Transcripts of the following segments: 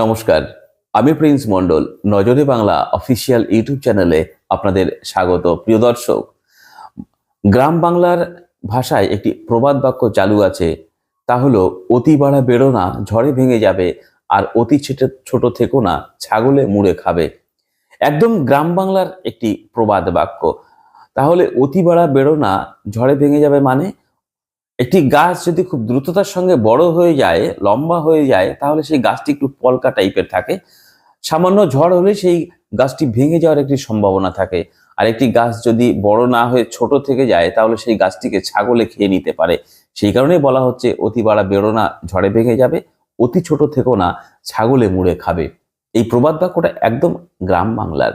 নমস্কার। আমি প্রিন্স মন্ডল নজরে বাংলা অফিসিয়াল ইউটিউব চ্যানেলে আপনাদের স্বাগত প্রিয় দর্শক। গ্রাম বাংলার ভাষায় একটি প্রবাদ বাক্য চালু আছে, তা হলো, অতি বাড়া বেরো না, ঝড়ে ভেঙে যাবে, আর অতি ছোট ছোট থেকো না, ছাগলে মুড়ে খাবে। একদম গ্রাম বাংলার একটি প্রবাদ বাক্য। তাহলে, অতি বাড়া বেরো না, ঝড়ে ভেঙে যাবে মানে? একটি গাছ যদি খুব দ্রুততার সঙ্গে বড় হয়ে যায়, লম্বা হয়ে যায়, তাহলে সেই গাছটি একটু পলকা টাইপের থাকে। সামান্য ঝড় হলে সেই গাছটি ভেঙে যাওয়ার একটি সম্ভাবনা থাকে। আর একটি গাছ যদি বড় না হয়ে ছোট থেকে যায়, তাহলে সেই গাছটিকে ছাগলে খেয়ে নিতে পারে। সেই কারণেই বলা হচ্ছে, অতি বাড়া বেরো না, ঝড়ে ভেঙে যাবে। অতি ছোট থেকেও না, ছাগলে মুড়ে খাবে। এই প্রবাদ বাক্যটা একদম গ্রাম বাংলার।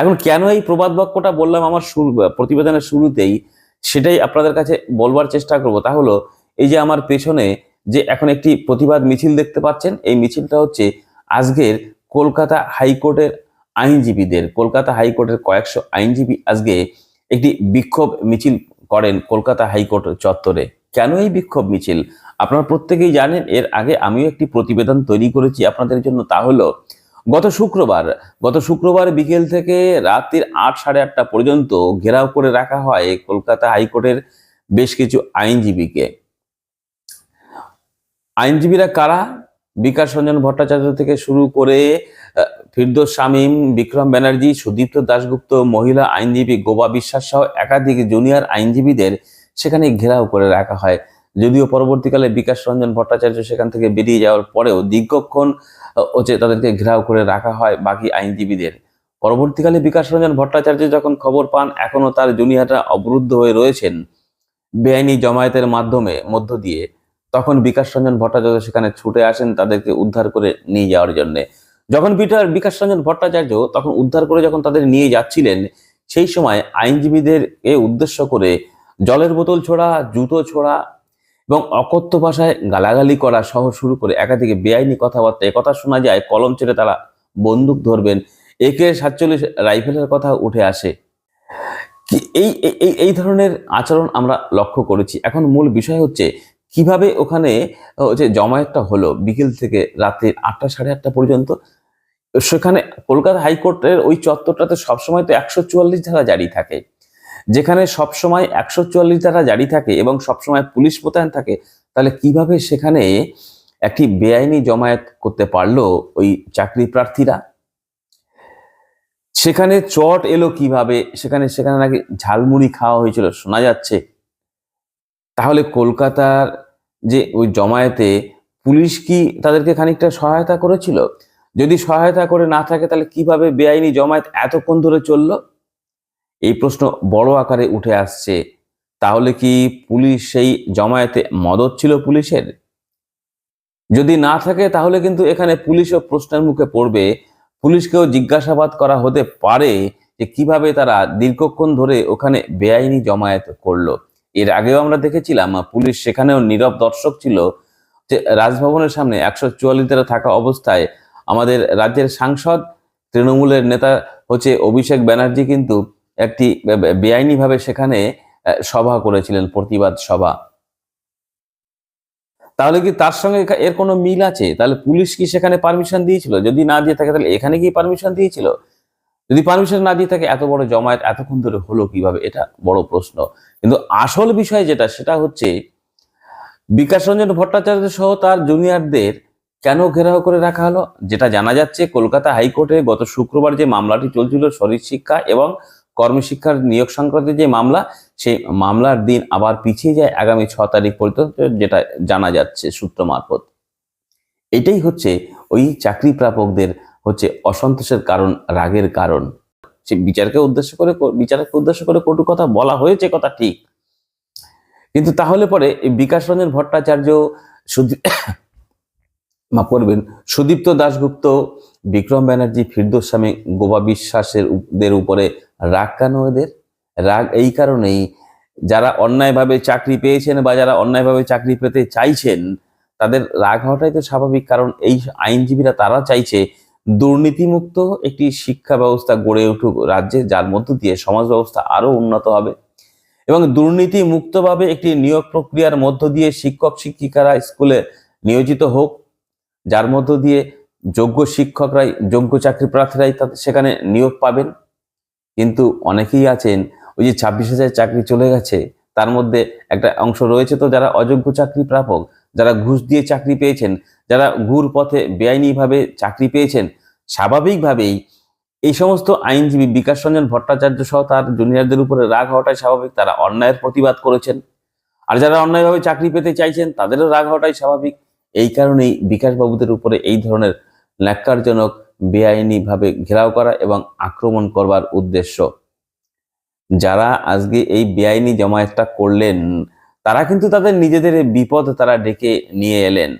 এখন কেন এই প্রবাদ বাক্যটা বললাম আমার প্রতিবেদনের শুরুতেই? সেটাই আপনাদের কাছে বলবার চেষ্টা করব। তা হলো, এই যে আমার পেছনে যে এখন একটি প্রতিবাদ মিছিল দেখতে পাচ্ছেন, এই মিছিলটা হচ্ছে আজকের কলকাতা হাইকোর্টের আইনজীবীদের, কলকাতা হাইকোর্টের কয়েকশো আইনজীবী আজকে একটি বিক্ষোভ মিছিল করেন কলকাতা হাইকোর্ট চত্বরে। কেন এই বিক্ষোভ মিছিল? আপনারা প্রত্যেকেই জানেন, এর আগে আমিও একটি প্রতিবেদন তৈরি করেছি আপনাদের জন্য। তা হলো গত শুক্রবার গত শুক্রবার বিকেল থেকে রাত্রির আট, সাড়ে আটটা পর্যন্ত ঘেরাও করে রাখা হয় কলকাতা হাইকোর্টের বেশ কিছু আইনজীবীকে। আইনজীবীরা কারা? বিকাশ রঞ্জন ভট্টাচার্য থেকে শুরু করে ফিরদোস শামীম, বিক্রম ব্যানার্জি, সুদীপ্ত দাশগুপ্ত, মহিলা আইনজীবী গোবা বিশ্বাস সহ একাধিক জুনিয়র আইনজীবীদের সেখানে ঘেরাও করে রাখা হয়। যদিও পরবর্তীকালে বিকাশ রঞ্জন ভট্টাচার্য সেখান থেকে বেরিয়ে যাওয়ার পরেও দীর্ঘক্ষণ হচ্ছে তাদেরকে ঘেরাও করে রাখা হয় বাকি আইনজীবীদের। পরবর্তীকালে বিকাশ রঞ্জন ভট্টাচার্য যখন খবর পান এখনও তার জুনিয়ররা অবরুদ্ধ হয়ে রয়েছেন বেআইনি জমায়েতের মাধ্যমে মধ্য দিয়ে। তখন বিকাশ রঞ্জন ভট্টাচার্য সেখানে ছুটে আসেন তাদেরকে উদ্ধার করে নিয়ে যাওয়ার জন্য। যখন বিটার বিকাশ রঞ্জন ভট্টাচার্য তখন উদ্ধার করে যখন তাদের নিয়ে যাচ্ছিলেন, সেই সময় আইনজীবীদের এ উদ্দেশ্য করে জলের বোতল ছোড়া, জুতো ছোড়া এবং অকথ্য ভাষায় গালাগালি করা সহ শুরু করে একাধিক বেআইনি কথাবার্তা একথা শোনা যায়, কলম ছেড়ে তারা বন্দুক ধরবেন। একে সাতচল্লিশ রাইফেলের কথা উঠে আসে। এই, এই- ধরনের আচরণ আমরা লক্ষ্য করেছি। এখন মূল বিষয় হচ্ছে কীভাবে ওখানে, হচ্ছে জমায়েতটা হলো বিকেল থেকে রাত্রি আটটা, সাড়ে আটটা পর্যন্ত। সেখানে কলকাতা হাইকোর্টের ওই চত্বরটাতে সবসময় তো একশো চুয়াল্লিশ ধারা জারি থাকে। যেখানে সবসময় একশো চুয়াল্লিশ ধারা জারি থাকে এবং সবসময় পুলিশ মোতায়েন থাকে, তাহলে কীভাবে সেখানে একটি বেআইনি জমায়েত করতে পারল ওই চাকরি প্রার্থীরা? সেখানে চট এলো কীভাবে? সেখানে সেখানে নাকি ঝালমুড়ি খাওয়া হয়েছিল, শোনা যাচ্ছে। তাহলে কলকাতার যে ওই জমায়েতে পুলিশ কি তাদেরকে খানিকটা সহায়তা করেছিল? যদি সহায়তা করে না থাকে, তাহলে কীভাবে বেআইনি জমায়েত এতক্ষণ ধরে চলল? এই প্রশ্ন বড় আকারে উঠে আসছে। তাহলে কি পুলিশ সেই জমায়েতে মদত ছিল পুলিশের? যদি না থাকে, তাহলে কিন্তু এখানে পুলিশও প্রশ্নের মুখে পড়বে। পুলিশকেও জিজ্ঞাসাবাদ করা হতে পারে যে কীভাবে তারা দীর্ঘক্ষণ ধরে ওখানে বেআইনি জমায়েত করল। এর আগেও আমরা দেখেছিলাম, পুলিশ সেখানেও নীরব দর্শক ছিল যে রাজভবনের সামনে একশো চুয়াল্লিশ থাকা অবস্থায় আমাদের রাজ্যের সাংসদ, তৃণমূলের নেতা হচ্ছে অভিষেক ব্যানার্জি কিন্তু একটি বেআইনিভাবে সেখানে সভা করেছিলেন, প্রতিবাদ সভা। তাহলে কি তার সঙ্গে এর কোনো মিল আছে? তাহলে পুলিশ কি সেখানে পারমিশন দিয়েছিল? যদি না দিয়ে থাকে, তাহলে এখানে কি পারমিশন দিয়েছিল? যদি পারমিশন না দিয়ে থাকে, এত বড় জমায়েত, এতক্ষণ ধরে হলো কীভাবে? এটা বড় প্রশ্ন। কিন্তু আসল বিষয় যেটা, সেটা হচ্ছে বিকাশ রঞ্জন ভট্টাচার্য সহ তার জুনিয়রদের কেন ঘেরাও করে রাখা হলো? যেটা জানা যাচ্ছে, কলকাতা হাইকোর্টে গত শুক্রবার যে মামলাটি চলছিল, শরীর শিক্ষা এবং কর্মশিক্ষার নিয়োগ সংক্রান্ত যে মামলা, সেই মামলার দিন আবার পিছিয়ে যায় আগামী ছ তারিখ পর্যন্ত, যেটা জানা যাচ্ছে সূত্র মারফত। এটাই হচ্ছে ওই চাকরি প্রাপকদের হচ্ছে অসন্তোষের কারণ, রাগের কারণ। সে বিচারকে উদ্দেশ্য করে, বিচারককে উদ্দেশ্য করে কটু কথা বলা হয়েছে কথা ঠিক। কিন্তু তাহলে পরে বিকাশ রঞ্জন ভট্টাচার্য মাফ করবেন, সুদীপ্ত দাশগুপ্ত, বিক্রম ব্যানার্জি, ফিরদোস স্বামী গোবা বিশ্বাসের দের উপরে রাগ কেন এদের? রাগ এই কারণেই যারা অন্যায়ভাবে চাকরি পেয়েছেন বা যারা অন্যায়ভাবে চাকরি পেতে চাইছেন, তাদের রাগ হওয়াটাই তো স্বাভাবিক, কারণ এই আইনজীবীরা তারা চাইছে দুর্নীতিমুক্ত একটি শিক্ষা ব্যবস্থা গড়ে উঠুক রাজ্যে, যার মধ্য দিয়ে সমাজ ব্যবস্থা আরও উন্নত হবে। এবং দুর্নীতি মুক্তভাবে একটি নিয়োগ প্রক্রিয়ার মধ্য দিয়ে শিক্ষক, শিক্ষিকারা স্কুলে নিয়োজিত হোক যার মধ্য দিয়ে যোগ্য শিক্ষকরাই, যোগ্য চাকরি প্রার্থীরাই সেখানে নিয়োগ পাবেন। কিন্তু অনেকেই আছেন, ওই যে ছাব্বিশ হাজার চাকরি চলে গেছে, তার মধ্যে একটা অংশ রয়েছে তো যারা অযোগ্য চাকরি প্রাপক, যারা ঘুষ দিয়ে চাকরি পেয়েছেন, যারা ঘুর পথে বেআইনিভাবে চাকরি পেয়েছেন, স্বাভাবিকভাবেই এই সমস্ত আইনজীবী বিকাশ রঞ্জন ভট্টাচার্য সহ তার জুনিয়রদের উপরে রাগ হওয়াটাই স্বাভাবিক, তারা অন্যায়ের প্রতিবাদ করেছেন। আর যারা অন্যায়ভাবে চাকরি পেতে চাইছেন, তাদেরও রাগ হওয়াটাই স্বাভাবিক। এই কারণেই বিকাশবাবুদের উপরে এই ধরনের ন্যাক্কারজনক, বেআইনিভাবে ঘেরাও করা এবং আক্রমণ করবার উদ্দেশ্য। যারা আজকে এই বেআইনি জমায়েতটা করলেন, তারা কিন্তু তাদের নিজেদের বিপদ তারা ডেকে নিয়ে এলেন।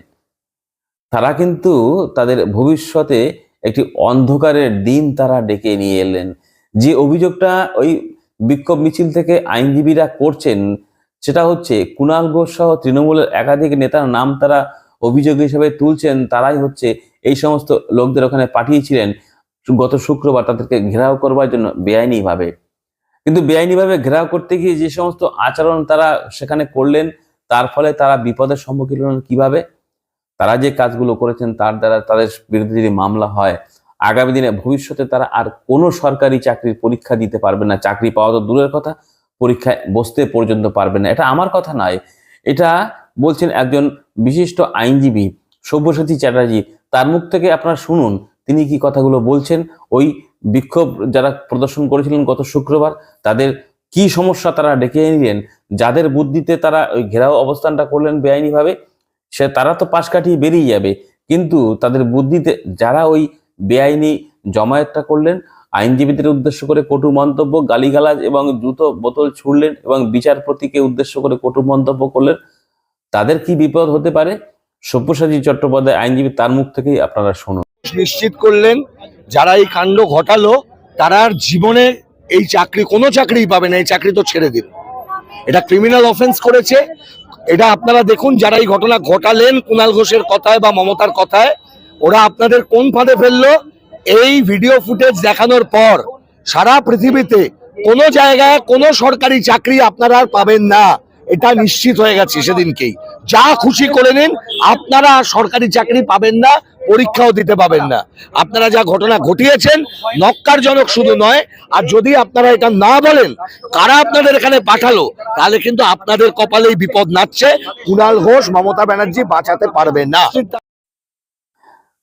তারা কিন্তু তাদের ভবিষ্যতে একটি অন্ধকারের দিন তারা ডেকে নিয়ে এলেন। যে অভিযোগটা ওই বিক্ষোভ মিছিল থেকে আইনজীবীরা করছেন, সেটা হচ্ছে কুণাল ঘোষ সহ তৃণমূলের একাধিক নেতার নাম তারা অভিযোগ হিসেবে তুলছেন তারাই হচ্ছে এই সমস্ত লোকদের ওখানে পাঠিয়েছিলেন। গত শুক্রবার তাদেরকে ঘেরাও করবার জন্য বেআইনিভাবে। কিন্তু বেআইনিভাবে ঘেরাও করতে গিয়ে যে সমস্ত আচরণ তারা সেখানে করলেন, তার ফলে তারা বিপদের সম্মুখীন হলেন কীভাবে? তারা যে কাজগুলো করেছেন তার দ্বারা তাদের বিরুদ্ধে যদি মামলা হয়, আগামী দিনে ভবিষ্যতে তারা আর কোনো সরকারি চাকরির পরীক্ষা দিতে পারবে না। চাকরি পাওয়া তো দূরের কথা, পরীক্ষায় বসতে পর্যন্ত পারবে না। এটা আমার কথা নয়। এটা বলছেন একজন বিশিষ্ট আইনজীবী সব্যসাচী চ্যাটার্জি। তার মুখ থেকে আপনারা শুনুন, তিনি কি কথাগুলো বলছেন, ওই বিক্ষোভ যারা প্রদর্শন করেছিলেন গত শুক্রবার, তাদের কি সমস্যা তারা ডেকে নিলেন যাদের বুদ্ধিতে তারা ওই ঘেরাও অবস্থানটা করলেন বেআইনিভাবে, সে তারা তো পাশ কাটিয়ে বেরিয়ে যাবে। কিন্তু তাদের বুদ্ধিতে যারা ওই বেআইনি জমায়েতটা করলেন, আইনজীবীদের উদ্দেশ্য করে কটু মন্তব্য, গালিগালাজ এবং জুতো বোতল ছুড়লেন এবং বিচারপতিকে উদ্দেশ্য করে কটু মন্তব্য করলেন তাদের কি বিপদ হতে পারে? সব্যসাচী চট্টোপাধ্যায় আইনজীবী তার মুখ থেকেই আপনারা শুনুন। নিশ্চিত করলেন, যারা এই কাণ্ড ঘটালো, তারা জীবনে এই চাকরি, কোনো চাকরিই পাবে না, এই চাকরি তো ছেড়ে দিন। এটা ক্রিমিনাল অফেন্স করেছে। এটা আপনারা দেখুন, যারা এই ঘটনা ঘটালেন কুণাল ঘোষের কথায় বা মমতার কথায়, ওরা আপনাদের কোন ফাঁদে ফেলল? এই ভিডিও ফুটেজ দেখানোর পর সারা পৃথিবীতে কোনো জায়গায় কোনো সরকারি চাকরি আপনারা আর পাবেন না। এটা নিশ্চিত হয়ে গেছে সেদিনকেই। যা খুশি করে নিন, আপনারা সরকারি চাকরি পাবেন না, পরীক্ষাও দিতে পাবেন না। আপনারা যা ঘটনা ঘটিয়েছেন নক্কারজনক শুধু নয়, আর যদি আপনারা এটা না বলেন, কারা আপনাদের এখানে পাঠালো, তাহলে কিন্তু আপনাদের কপালেই বিপদ নাচছে, কুণাল ঘোষ, মমতা ব্যানার্জি বাঁচাতে পারবে না।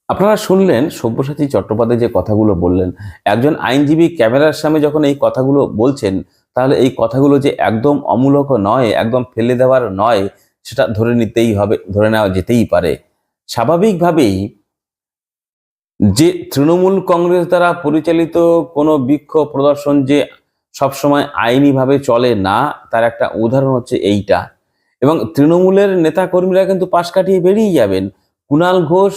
আপনারা শুনলেন সব্যসাচী চট্টোপাধ্যায় যে কথাগুলো বললেন। একজন আইনজীবী ক্যামেরার সামনে যখন এই কথাগুলো বলছেন তাহলে এই কথাগুলো যে একদম অমূলক নয়, একদম ফেলে দেওয়ার নয়, সেটা ধরে নিতেই হবে, ধরে নেওয়া যেতেই পারে। স্বাভাবিকভাবেই যে তৃণমূল কংগ্রেস দ্বারা পরিচালিত কোনো বিক্ষোভ প্রদর্শন যে সবসময় আইনিভাবে চলে না, তার একটা উদাহরণ হচ্ছে এইটা। এবং তৃণমূলের নেতাকর্মীরা কিন্তু পাশ কাটিয়ে বেরিয়ে যাবেন। কুণাল ঘোষ,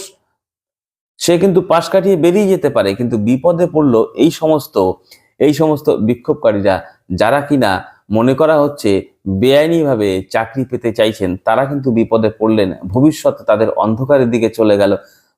সে কিন্তু পাশ কাটিয়ে বেরিয়ে যেতে পারে, কিন্তু বিপদে পড়ল এই সমস্ত এই সমস্ত বিক্ষোভকারীরা। যারা কিনা মনে করা হচ্ছে বেআইনিভাবে চাকরি পেতে চাইছেন, তারা কিন্তু বিপদে পড়লেন। ভবিষ্যতে তাদের অন্ধকারের দিকে চলে গেল।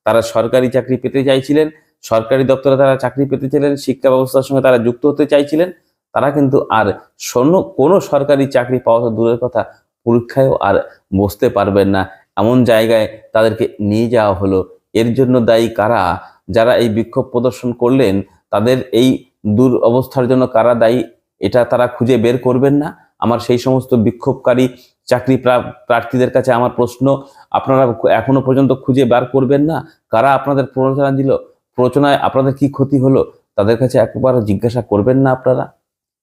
তারা সরকারি চাকরি পেতে চাইছিলেন, সরকারি দপ্তরে তারা চাকরি পেতে ছিলেন শিক্ষা ব্যবস্থার সঙ্গে তারা যুক্ত হতে চাইছিলেন। তারা কিন্তু আর শূন্য কোনো সরকারি চাকরি পাওয়া তো দূরের কথা, পরীক্ষায়ও আর বসতে পারবেন না। এমন জায়গায় তাদেরকে নিয়ে যাওয়া হলো। এর জন্য দায়ী কারা? যারা এই বিক্ষোভ প্রদর্শন করলেন, তাদের এই দূর অবস্থার জন্য কারা দায়ী? এটা তারা খুঁজে বের করবেন না। আমার সেই সমস্ত বিক্ষোভকারী চাকরি প্রা- প্রার্থীদের কাছে আমার প্রশ্ন, আপনারা এখনও পর্যন্ত খুঁজে বার করবেন না? কারা আপনাদের প্ররোচনা দিল? প্ররোচনায় আপনাদের কি ক্ষতি হলো? তাদের কাছে একবার জিজ্ঞাসা করবেন না আপনারা?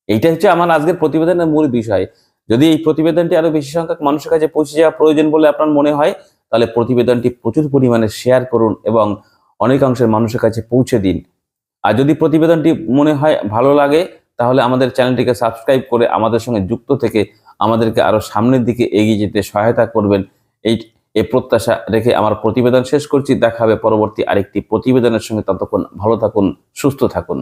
এইটা হচ্ছে আমার আজকের প্রতিবেদনের মূল বিষয়। যদি এই প্রতিবেদনটি আরও বেশি সংখ্যক মানুষের কাছে পৌঁছে যাওয়া প্রয়োজন বলে আপনার মনে হয়, তাহলে প্রতিবেদনটি প্রচুর পরিমাণে শেয়ার করুন এবং অনেকাংশের মানুষের কাছে পৌঁছে দিন। আর যদি প্রতিবেদনটি মনে হয় ভালো লাগে তাহলে আমাদের চ্যানেলটিকে সাবস্ক্রাইব করে আমাদের সঙ্গে যুক্ত থেকে আমাদেরকে আরও সামনের দিকে এগিয়ে যেতে সহায়তা করবেন। এই, এ প্রত্যাশা রেখে আমার প্রতিবেদন শেষ করছি। দেখা হবে পরবর্তী আরেকটি প্রতিবেদনের সঙ্গে। ততক্ষণ ভালো থাকুন, সুস্থ থাকুন।